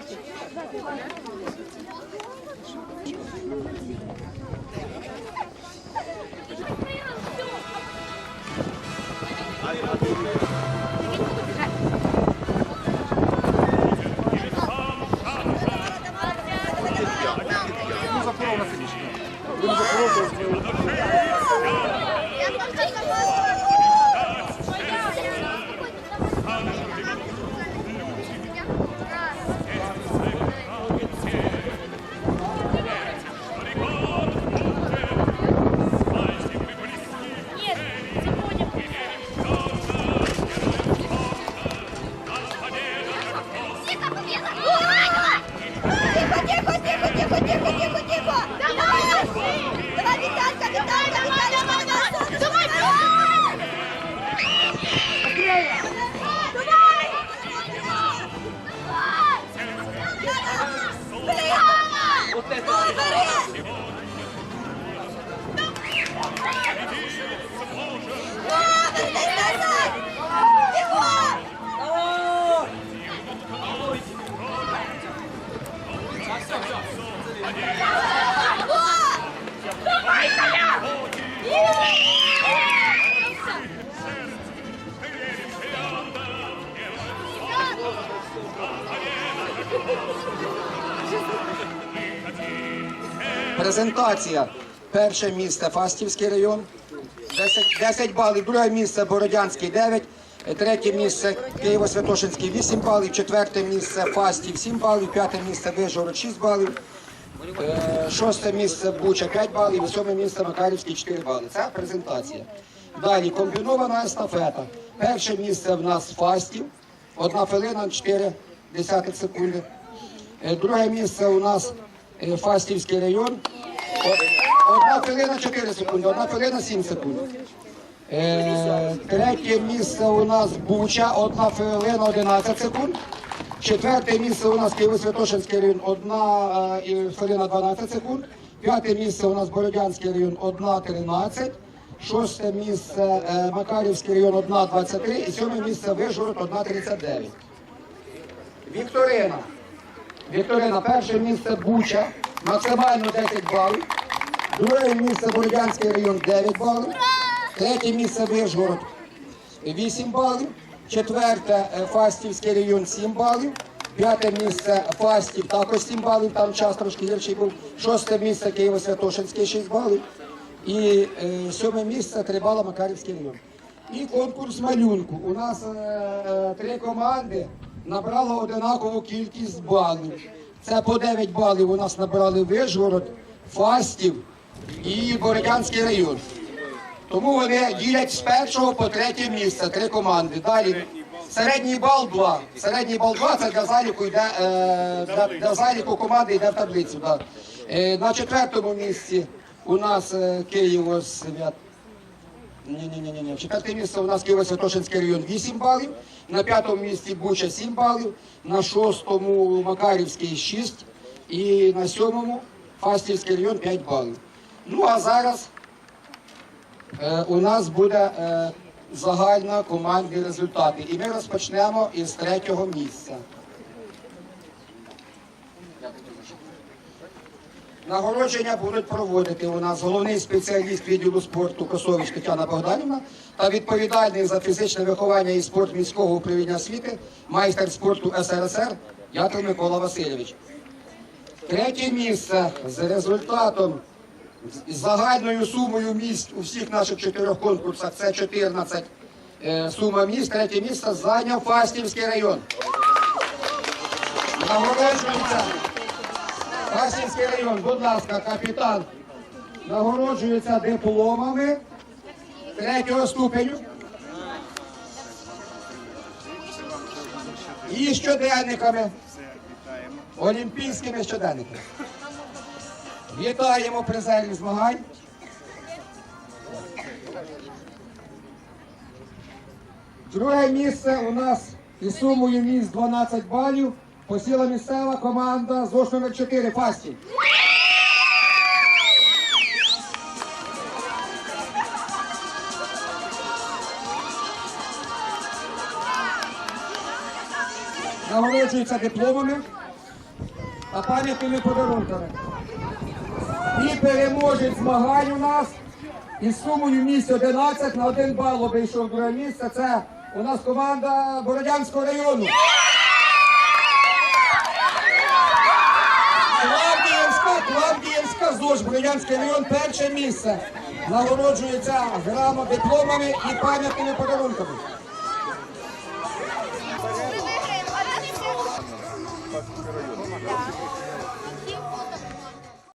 Тихо, Please! Презентація. Перше місце Фастівський район. 10, 10 балів. Друге місце Бородянський 9. Третє місце Києво-Святошинський 8 балів. Четверте місце Фастів 7 балів. П'яте місце Вижгород 6 балів. Е, Шосте місце Буча 5 балів. Сьоме місце Макарівський 4 бали. Це презентація. Далі комбінована естафета. Перше місце в нас Фастів. Одна хвилина 4 десятих секунди. Е, Друге місце у нас Фастівський район. Одна хвилина 4 секунди, одна хвилина 7 секунд. Е, Третє місце у нас Буча, одна хвилина 11 секунд. Четверте місце у нас Києво-Святошинський район, одна е, хвилина 12 секунд. П'яте місце у нас Бородянський район, одна 13. Шосте місце е, Макарівський район, одна 23. І сьоме місце Вишгород, одна 39. Вікторина. Вікторина, перше місце Буча, максимально 10 балів. Друге місце Бородянський район 9 балів. Третє місце Вишгород 8 балів. Четверте е, Фастівський район 7 балів. П'яте місце Фастів також 7 балів, там час трошки гірший був. Шосте місце Києво-Святошинський 6 балів. І е, сьоме місце 3 бала Макарівський район. І конкурс малюнку. У нас е, е, три команди набрали одинакову кількість балів. Це по 9 балів у нас набрали Вишгород, Фастів і Бородянський район. Тому вони ділять з першого по третє місце, три команди. Далі Середній бал 2. Середній бал 2 це для заліку йде е, для, для заліку команди йде в таблицю. Да. Е, на четвертому місці у нас е, Києво Свят. Ні, ні, ні. Четверте місце у нас Києво-Святошинський район 8 балів. На п'ятому місці Буча 7 балів. На шостому Макарівський 6. І на сьомому Фастівський район 5 балів. Ну а зараз е, у нас буде е, загальна командні результати. І ми розпочнемо із третього місця. Нагородження будуть проводити у нас головний спеціаліст відділу спорту Косович Тетяна Богданівна та відповідальний за фізичне виховання і спорт міського управління освіти, майстер спорту СРСР Ятел Микола Васильович. Третє місце з результатом з загальною сумою місць у всіх наших чотирьох конкурсах це 14 е, сума місць. Третє місце зайняв Фастівський район. Нагороджується Фастівський район, будь ласка, капітан нагороджується дипломами третього ступеню. І щоденниками. Олімпійськими щоденниками. Вітаємо призерів змагань. Друге місце у нас із сумою місць 12 балів посіла місцева команда ЗОШ номер 4 Фасті. Нагороджуються дипломами та пам'ятними подарунками. І переможець змагань у нас із сумою місць 11 на 1 бал обійшов друге місце. Це у нас команда Бородянського району. ЗОЖ, Бородянський район, перше місце. Нагороджується грамо дипломами і пам'ятними подарунками.